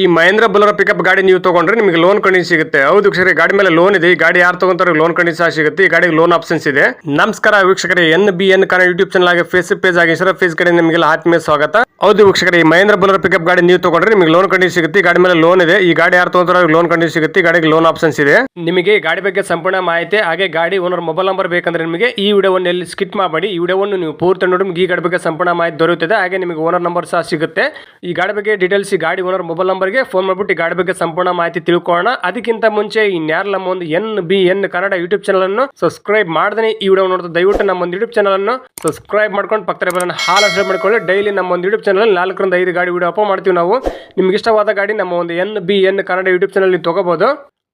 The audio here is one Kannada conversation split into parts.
ಈ ಮಹೇಂದ್ರ ಬುಲರ ಪಿಕಪ್ ಗಾಡಿ ನೀವು ತಗೊಂಡ್ರೆ ನಿಮಗೆ ಲೋನ್ ಕಂಡೀಷನ್ ಸಿಗುತ್ತೆ. ಹೌದು ವೀಕ್ಷಕರೇ ಗಾಡಿ ಮೇಲೆ ಲೋನ್ ಇದೆ. ಗಾಡಿ ಯಾರು ತಗೊಂತಾರೆ ಲೋನ್ ಕಂಡೀಷನ್ ಸಹ ಸಿಗುತ್ತೆ. ಈ ಗಾಡಿಗೆ ಲೋನ್ ಆಪ್ಷನ್ಸ್ ಇದೆ. ನಮಸ್ಕಾರ ವೀಕ್ಷಕರೇ, N B N Kannada YouTube channel ಆಗಿ ಫೇಸ್ ಪೇಜ್ ಆಗಿ ಸರ್ ಫೇಸ್ ಕಡೆ ನಿಮಗೆಲ್ಲ ಆತ್ಮೀಯ ಸ್ವಾಗತ. ಹೌದು ವೀಕ್ಷಕರೇ, ಈ ಮಹೇಂದ್ರ ಬುಲರ್ ಪಿಕಪ್ ಗಾಡಿ ನೀವು ತಗೊಂಡ್ರೆ ನಿಮಗೆ ಲೋನ್ ಕಂಡೀಷನ್ ಸಿಗುತ್ತೆ. ಈ ಗಾಡಿ ಮೇಲೆ ಲೋನ್ ಇದೆ. ಈ ಗಾಡಿ ಯಾರು ತಗೊಂತಾರೆ ಲೋನ್ ಕಂಡೀಷನ್ ಸಿಗುತ್ತೆ. ಈ ಗಾಡಿಗೆ ಲೋನ್ ಆಪ್ಷನ್ಸ್ ಇದೆ. ನಿಮಗೆ ಗಾಡಿ ಬಗ್ಗೆ ಸಂಪೂರ್ಣ ಮಾಹಿತಿ, ಹಾಗೆ ಗಾಡಿ ಓನರ್ ಮೊಬೈಲ್ ನಂಬರ್ ಬೇಕಂದ್ರೆ ನಿಮಗೆ ಈ ವಿಡಿಯೋವನ್ನು ಎಲ್ಲಿ ಸ್ಕಿಟ್ ಮಾಡಬೇಡಿ ಈ ವಿಡಿಯೋವನ್ನು ನೀವು ಪೂರ್ತಿ ನೋಡಿ ಈ ಗಾಡಿ ಬಗ್ಗೆ ಸಂಪೂರ್ಣ ಮಾಹಿತಿ ದೊರೆಯುತ್ತದೆ. ಹಾಗೆ ನಿಮಗೆ ಓನರ್ ನಂಬರ್ ಸಹ ಸಿಗುತ್ತೆ. ಈ ಗಾಡಿ ಬಗ್ಗೆ ಡೀಟೇಲ್ಸ್ ಈ ಗಾಡಿ ಓನರ್ ಮೊಬೈಲ್ ನಂಬರ್ಗೆ ಫೋನ್ ಮಾಡಿಬಿಟ್ಟು ಗಾಡಿ ಬಗ್ಗೆ ಸಂಪೂರ್ಣ ಮಾಹಿತಿ ತಿಳ್ಕೊಳ್ಳೋಣ. ಅದಕ್ಕಿಂತ ಮುಂಚೆ ಇನ್ಯಾರು ನಮ್ಮ ಒಂದು N B N Kannada YouTube channel ಅನ್ನು ಸಬ್ಸ್ಕ್ರೈಬ್ ಮಾಡದೇ ಈ ವಿಡಿಯೋ ನೋಡ್ತಾ ದಯವಿಟ್ಟು ನಮ್ಮ ಒಂದು ಯೂಟ್ಯೂಬ್ ಚಾನಲ್ ಅನ್ನು ಸಬ್ಸ್ಕ್ರೈಬ್ ಮಾಡ್ಕೊಂಡು ಪಕ್ಕದ ಹಾಲ್ ಅಪ್ಡೇಟ್ ಮಾಡ್ಕೊಳ್ಳಿ. ಡೈಲಿ ನಮ್ಮ ಒಂದು ಯೂಟ್ಯೂಬ್ ಚಾನಲ್ ನಾಲ್ಕರಿಂದ ಐದು ಗಾಡಿ ವಿಡಿಯೋ ಅಪ್ಲೋಡ್ ಮಾಡ್ತೀವಿ ನಾವು. ನಿಮ್ಗೆ ಇಷ್ಟವಾದ ಗಾಡಿ ನಮ್ಮ ಒಂದು N B N Kannada YouTube channel ನೀವು ತಗೋಬಹುದು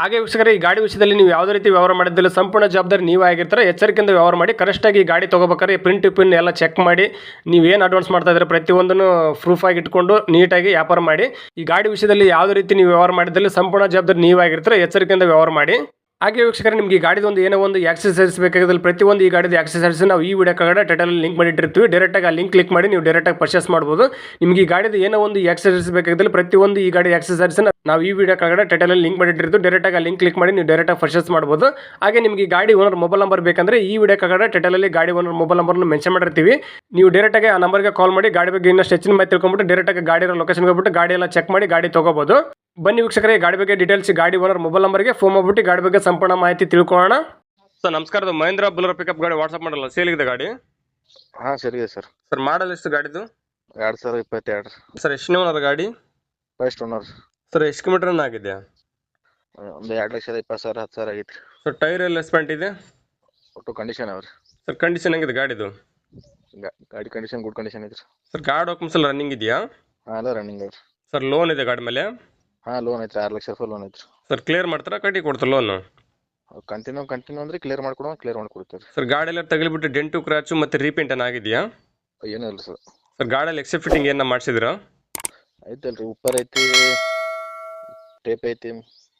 ಹಾಗೆ ವೀಕ್ಷಕರೇ, ಈ ಗಾಡಿ ವಿಷಯದಲ್ಲಿ ನೀವು ಯಾವುದೇ ರೀತಿ ವ್ಯವಹಾರ ಮಾಡಿದ್ದಿಲ್ಲ ಸಂಪೂರ್ಣ ಜವಾಬ್ದಾರಿ ನೀವೇ ಆಗಿರ್ತಾರೆ. ಎಚ್ಚರಿಕೆಯಿಂದ ವ್ಯವಹಾರ ಮಾಡಿ ಕರೆಕ್ಟಾಗಿ ಈ ಗಾಡಿ ತೊಗೋಬೇಕಾದ್ರೆ ಪ್ರಿಂಟ್ ಪಿನ್ ಎಲ್ಲ ಚೆಕ್ ಮಾಡಿ ನೀವೇನು ಅಡ್ವಾನ್ಸ್ ಮಾಡ್ತಾ ಇದ್ರೆ ಪ್ರತಿಯೊಂದನ್ನು ಪ್ರೂಫ್ ಆಗಿ ಇಟ್ಕೊಂಡು ನೀಟಾಗಿ ವ್ಯಾಪಾರ ಮಾಡಿ. ಈ ಗಾಡಿ ವಿಷಯದಲ್ಲಿ ಯಾವುದೇ ರೀತಿ ನೀವು ವ್ಯವಹಾರ ಮಾಡಿದ್ದಲ್ಲಿ ಸಂಪೂರ್ಣ ಜವಾಬ್ದಾರಿ ನೀವೇ ಆಗಿರ್ತಾರೆ, ಎಚ್ಚರಿಕೆಯಿಂದ ವ್ಯವಹಾರ ಮಾಡಿ. ಹಾಗೆ ವೀಕ್ಷಕರೇ, ನಿಮಗೆ ಗಾಡಿದು ಒಂದು ಏನೋ ಒಂದು ಆಕ್ಸೆಸರೀಸ್ ಬೇಕಾಗಿದ್ದಲ್ಲಿ ಪ್ರತಿಯೊಂದು ಈ ಗಾಡಿದ ಆಕ್ಸೆಸರೀಸ್ ನಾವು ಈ ವಿಡಿಯೋ ಕೆಳಗಡೆ ಟೈಟಲ್ ಲಿಂಕ್ ಮಾಡಿಟ್ಟಿರ್ತೀವಿ. ಡೈರೆಕ್ಟಾಗಿ ಆ ಲಿಂಕ್ ಕ್ಲಿಕ್ ಮಾಡಿ, ನೀವು ಡೈರೆಕ್ಟಾಗಿ ಪರ್ಚೇಸ್ ಮಾಡ್ಬೋದು. ನಿಮಗೆ ಈ ಗಾಡಿದ ಏನೋ ಒಂದು ಆಕ್ಸೆಸರೀಸ್ ಬೇಕಾಗಿದ್ದಲ್ಲಿ ಪ್ರತಿಯೊಂದು ಈ ಗಾಡಿ ಆಕ್ಸೆಸರೀಸ್ ನಾವು ಈ ವಿಡಿಯೋ ಕೆಳಗಡೆ ಟೈಟಲ್ ಲಿಂಕ್ ಮಾಡಿಟ್ಟಿರ್ತು ಡೈರೆಕ್ಟಾಗಿ ಆ ಲಿಂಕ್ ಕ್ಲಿಕ್ ಮಾಡಿ ನೀವು ಡೈರೆಕ್ಟಾಗಿ ಪರ್ಚೇಸ್ ಮಾಡ್ಬೋದು. ಹಾಗೆ ನಿಮಗೆ ಈ ಗಾಡಿ ಓನರ್ ಮೊಬೈಲ್ ನಂಬರ್ ಬೇಕಂದ್ರೆ ಈ ವಿಡಿಯೋ ಕೆಳಗಡೆ ಟೈಟಲಲ್ಲಿ ಗಾಡಿ ಓನರ್ ಮೊಬೈಲ್ ನಂಬರ್ನ ಮೆನ್ಷನ್ ಮಾಡಿರ್ತೀವಿ. ನೀವು ಡೈರೆಕ್ಟಾಗಿ ಆ ನಂಬರ್ಗೆ ಕಾಲ್ ಮಾಡಿ ಗಾಡಿ ಬಗ್ಗೆ ಇನ್ನಷ್ಟು ಹೆಚ್ಚಿನ ಮಾಹಿತಿ ತಿಳ್ಕೊಂಬಿಟ್ಟು ಡೈರೆಕ್ಟಾಗಿ ಗಾಡಿ ಲೊಕೇಶನ್ಗೆ ಹೋಗ್ಬಿಟ್ಟು ಗಾಡಿ ಎಲ್ಲ ಚೆಕ್ ಮಾಡಿ ಗಾಡಿ ತೊಗೋಬೋದು. ಬನ್ನಿ ವೀಕ್ಷಕರೇ ಗಾಡಿ ಬಗ್ಗೆ ಡೀಟೇಲ್ಸ್ ಗಾಡಿ ಓನರ್ ಮೊಬೈಲ್ ನಂಬರ್ಗೆ ಫೋನ್ ಮಾಡ್ಬಿಟ್ಟು ಗಾಡಿ ಬಗ್ಗೆ ಸಂಪೂರ್ಣ ಮಾಹಿತಿ ತಿಳ್ಕೊಳ್ಳೋಣ. ಸರ್ ನಮಸ್ಕಾರ. ಮಹೇಂದ್ರ ಬುಲರ್ ಪಿಕಪ್ ಗಾಡಿ ವಾಟ್ಸ್ಆಪ್ ಮಾಡಲ್ಲ ಸೇಲಿಗಿದೆ ಗಾಡಿ? ಹಾಂ ಸರಿ ಸರ್. ಸರ್ ಮಾಡಲ್ ಎಷ್ಟು ಗಾಡಿದು? ಎರಡು ಸಾವಿರದ ಇಪ್ಪತ್ತೆರಡು. ಸರ್ ಎಷ್ಟು ಓನರ್ ಗಾಡಿ? ಫಸ್ಟ್ ಓನರ್ ಸರ್ ಎಷ್ಟು ಕಿಲೋಮೀಟರ್ ರನ್ ಆಗಿದೆ ಒಂದು ಎರಡು ಲಕ್ಷದ ಇಪ್ಪತ್ತು ಸಾವಿರ ಹತ್ತು ಸಾವಿರ ಆಗೈತೆ ಸರ್ ಟೈರ್ ಎಲ್ಲ ಸ್ಪೆಂಟ್ ಇದೆ? ಒಟ್ಟು ಕಂಡೀಷನ್ ಅವ ರೀ ಸರ್ ಕಂಡೀಷನ್ ಹೆಂಗಿದೆ ಗಾಡಿದು? ಗಾ- ಗಾಡಿ ಕಂಡೀಷನ್ ಗುಡ್ ಕಂಡೀಷನ್ ಐತ್ರಿ. ಸರ್ ಗಾಡಿ ಡಾಕ್ಯುಮೆಂಟ್ಸ್ ಎಲ್ಲ ರನ್ನಿಂಗ್ ಇದೆಯಾ? ಹಾಂ ಎಲ್ಲ ರನ್ನಿಂಗ್ ಅವ್ರಿ. ಸರ್ ಲೋನ್ ಇದೆ ಗಾಡಿ ಮೇಲೆ? ಹಾಂ ಲೋನ್ ಐತ್ರಿ ಆರು ಲಕ್ಷ ಫುಲ್ ಲೋನ್ ಐತ್ರಿ. ಸರ್ ಕ್ಲಿಯರ್ ಮಾಡ್ತಾರಾ ಕಟ್ಟಿ ಕೊಡ್ತಾರೆ ಲೋನು ಕಂಟಿನ್ಯೂ ಕಂಟಿನ್ಯೂ ಅಂದ್ರೆ ಕ್ಲಿಯರ್ ಮಾಡ್ಕೊಡೋ ಕ್ಲಿಯರ್ ಮಾಡ್ಕೊಡ್ತೀವಿ ಸರ್ ಗಾಡಿ ಎಲ್ಲ ತಗಲಿಬಿಟ್ಟು ಡೆಂಟು ಕ್ರಾಚು ಮತ್ತು ರೀಪೇಂಟ್ ಆಗಿದೆಯಾ? ಏನೂ ಇಲ್ಲ ಸರ್ ಸರ್ ಗಾಡಿಯಲ್ಲಿ ಎಕ್ಸೆಪ್ಟ್ ಫಿಟ್ಟಿಂಗ್ ಏನ ಮಾಡಿಸಿದ್ರಾ ಐತಲ್ರಿ ಉಪ್ಪರ್ ಐತಿ ಟೇಪ್ ಐತಿ.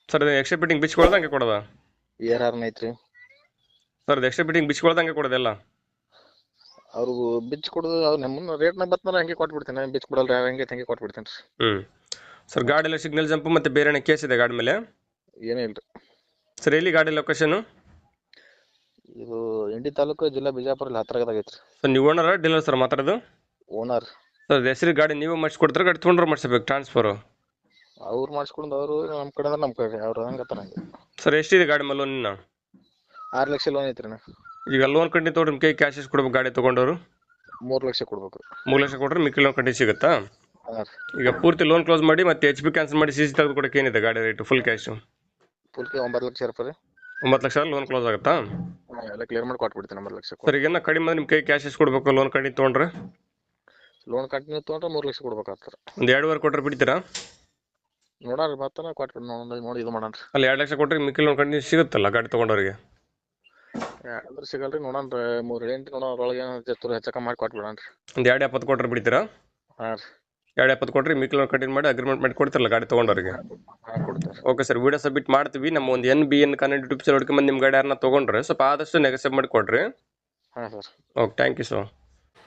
ಸರ್ ಅದು ಎಕ್ಸ್ಟ್ರಾ ಫಿಟ್ಟಿಂಗ್ ಬಿಚ್ಕೊಳ್ದಂಗೆ ಕೊಡೋದಾ? ಏರ್ ಹಾರ್ನ್ ಐತ್ರಿ ಸರ್ ಅದು ಎಕ್ಸ್ಟ್ರಾ ಫಿಟ್ಟಿಂಗ್ ಬಿಚ್ಕೊಳ್ದಂಗೆ ಕೊಡೋದೆಲ್ಲ ಅವ್ರಿಗೂ ಬಿಚ್ ಕೊಡೋದು ಅವ್ರು ನಮ್ಮ ರೇಟ್ನಾಗ ಬರ್ತಾರೆ ಹಂಗೆ ಕೊಟ್ಬಿಡ್ತೀನಿ. ಬಿಚ್ ಕೊಡಲ್ರಿ ಹಂಗೆ ಹಂಗೆ ಕೊಟ್ಬಿಡ್ತೀನಿ ರೀ ಹ್ಞೂ ಸರ್ ಗಾಡಿ ಎಲ್ಲ ಸಿಗ್ನಲ್ ಜಂಪ್ ಮತ್ತು ಬೇರೆ ಕೇಸ್ ಇದೆ ಗಾಡಿ ಮೇಲೆ? ಏನೂ ಇಲ್ಲ ರೀ ಸರ್ ಎಲ್ಲಿ ಗಾಡಿ ಲೊಕೇಶನು ಇದು ಇಂಡಿ ತಾಲೂಕು ಜಿಲ್ಲಾ ಬಿಜಾಪುರಲ್ಲಿ ಹತ್ತಿರದಾಗ ಐತ್ರಿ. ಸರ್ ನೀವು ಓನರ ಡೀಲರ್ ಸರ್ ಮಾತಾಡೋದು? ಓನರ್ ಸರ್ ಹೆಸರು ಗಾಡಿ ನೀವು ಮಾಡಿಸ್ಕೊಡ್ತಾರೆ ಗಾಡಿ ತೊಗೊಂಡ್ರೆ ಮಾಡಿಸ್ಬೇಕು ಟ್ರಾನ್ಸ್ಫರು ಅವ್ರು ಮಾಡಿಸ್ಕೊಂಡು ಅವರು ನಮ್ಮ ಕಡೆ ಅಂದ್ರೆ ನಮ್ಮ ಕಡೆ ಅವ್ರು ಹಂಗೆ ಹಂಗೆ. ಸರ್ ಎಷ್ಟಿದೆ ಗಾಡಿ ಮೇಲೆ ಲೋನಿನ ಆರು ಲಕ್ಷ ಲೋನ್ ಐತ್ರಿ ಅಣ್ಣ. ಈಗ ಲೋನ್ ಕಂಡಿ ತೊಗೊಂಡು ನಿಮ್ಮ ಕೈ ಕ್ಯಾಶ್ ಎಷ್ಟು ಕೊಡ್ಬೇಕು ಗಾಡಿ ತೊಗೊಂಡವರು? ಮೂರು ಲಕ್ಷ ಕೊಡ್ಬೇಕು. ಮೂರು ಲಕ್ಷ ಕೊಟ್ಟರೆ ಮಿಕ್ಕಿ ಲೋನ್ ಕಟ್ಟಿ ಸಿಗುತ್ತಾ? ಹಾಂ ರೀ. ಈಗ ಪೂರ್ತಿ ಲೋನ್ ಕ್ಲೋಸ್ ಮಾಡಿ ಮತ್ತೆ ಎಚ್ ಪಿ ಕ್ಯಾನ್ಸಲ್ ಮಾಡಿ ಸಿ ಸಿ ತೆಗೆದು ಕೊಡಕ್ಕೆ ಏನಿದೆ ಗಾಡಿ ರೇಟ್ ಫುಲ್ ಕ್ಯಾಶು ಫುಲ್ಗೆ ಒಂಬತ್ತು ಲಕ್ಷ ರೂಪಾಯಿ ರೀ. ಒಂಬತ್ತು ಲಕ್ಷ ಲೋನ್ ಕ್ಲೋಸ್ ಆಗುತ್ತಾ? ಹಾಂ ಎಲ್ಲ ಕ್ಲಿಯರ್ ಮಾಡಿ ಕೊಟ್ಬಿಡ್ತೀನಿ ಒಂಬತ್ತು ಲಕ್ಷ ಸರ್ ಈಗ ಕಡಿಮೆ ಅಂದ್ರೆ ನಿಮ್ಮ ಕೈ ಕ್ಯಾಶ್ ಎಷ್ಟು ಕೊಡಬೇಕು ಲೋನ್ ಕಟ್ಟಿ ತೊಗೊಂಡ್ರೆ? ಲೋನ್ ಕಂಟಿನ್ಯೂ ತೊಗೊಂಡ್ರೆ ಮೂರು ಲಕ್ಷ ಕೊಡ್ಬೇಕಾಗ್ತದೆ. ಒಂದು ಎರಡುವರೆ ಕೊಟ್ಟರೆ ಬಿಡ್ತೀರಾ? ನೋಡಾರಿ ಬರ್ತಾನ ಕೊಟ್ಬಿಟ್ಟು ನೋಡಿ ನೋಡಿ ಇದು ಮಾಡೋಣ. ಅಲ್ಲಿ ಎರಡು ಲಕ್ಷ ಕೊಟ್ರಿ ಮಿಕ್ಕಿಲ್ ನೋಡ್ ಕಂಟಿ ಸಿಗುತ್ತಲ್ಲ ಗಾಡಿ ತೊಗೊಂಡವ್ರಿಗೆ ಅಂದ್ರೆ ಸಿಗಲ್ರಿ ನೋಡೋಣ ರೀ ಮೂರು ಎಂಟು ನೋಡೋಣ ಅದ್ರೊಳಗೆ ಏನೋ ಹೆಚ್ಚಕ ಮಾಡಿ ಕೊಟ್ಬಿಡೋಣ ರೀ. ಒಂದು ಎರಡು ಎಪ್ಪತ್ತು ಕೊಟ್ಟರೆ ಬಿಡ್ತೀರಾ? ಹಾಂ ರೀ. ಎರಡು ಎಪ್ಪತ್ತು ಕೊಟ್ಟರೆ ಮಿಕ್ಕಿಲ್ ಲೋನ್ ಕಂಟಿನ್ಯೂ ಮಾಡಿ ಅಗ್ರಿಮೆಂಟ್ ಮಾಡಿ ಕೊಡ್ತಿರಲ್ಲ ಗಾಡಿ ತೊಗೊಂಡವ್ರಿಗೆ ಕೊಡ್ತಾರೆ ಓಕೆ ಸರ್ ವಿಡಿಯೋ ಸಬ್ಮಿಟ್ ಮಾಡ್ತೀವಿ. ನಮ್ಮ ಒಂದು N B N Kannada YouTube channel ಹುಡ್ಕೊಂಡ್ಬಂದು ನಿಮ್ಮ ಗಾಡಿ ಯಾರನ್ನ ತೊಗೊಂಡ್ರೆ ಸ್ವಲ್ಪ ಆದಷ್ಟು ನೆಗೆಸಬ್ ಮಾಡಿ ಕೊಡ್ರಿ. ಹಾಂ sir. Okay thank you sir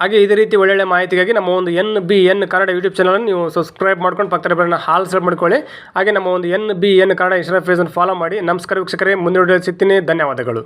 ಹಾಗೆ ಇದೇ ರೀತಿ ಒಳ್ಳೊಳ್ಳೆ ಮಾಹಿತಿಗಾಗಿ ನಮ್ಮ ಒಂದು N B N Kannada YouTube ಚಾನಲನ್ನು ನೀವು ಸಬ್ಸ್ಕ್ರೈಬ್ ಮಾಡ್ಕೊಂಡು ಪಕ್ಕದ ಬೆಲ್ಲ ಹಾಲ್ ಸೆಟ್ ಮಾಡ್ಕೊಳ್ಳಿ. ಹಾಗೆ ನಮ್ಮ ಒಂದು N B N Kannada Instagram ಫೇಸನ್ನು follow ಮಾಡಿ. ನಮಸ್ಕಾರ ವೀಕ್ಷಕರೇ ಮುಂದೆ ಸಿಗ್ತೀನಿ. ಧನ್ಯವಾದಗಳು.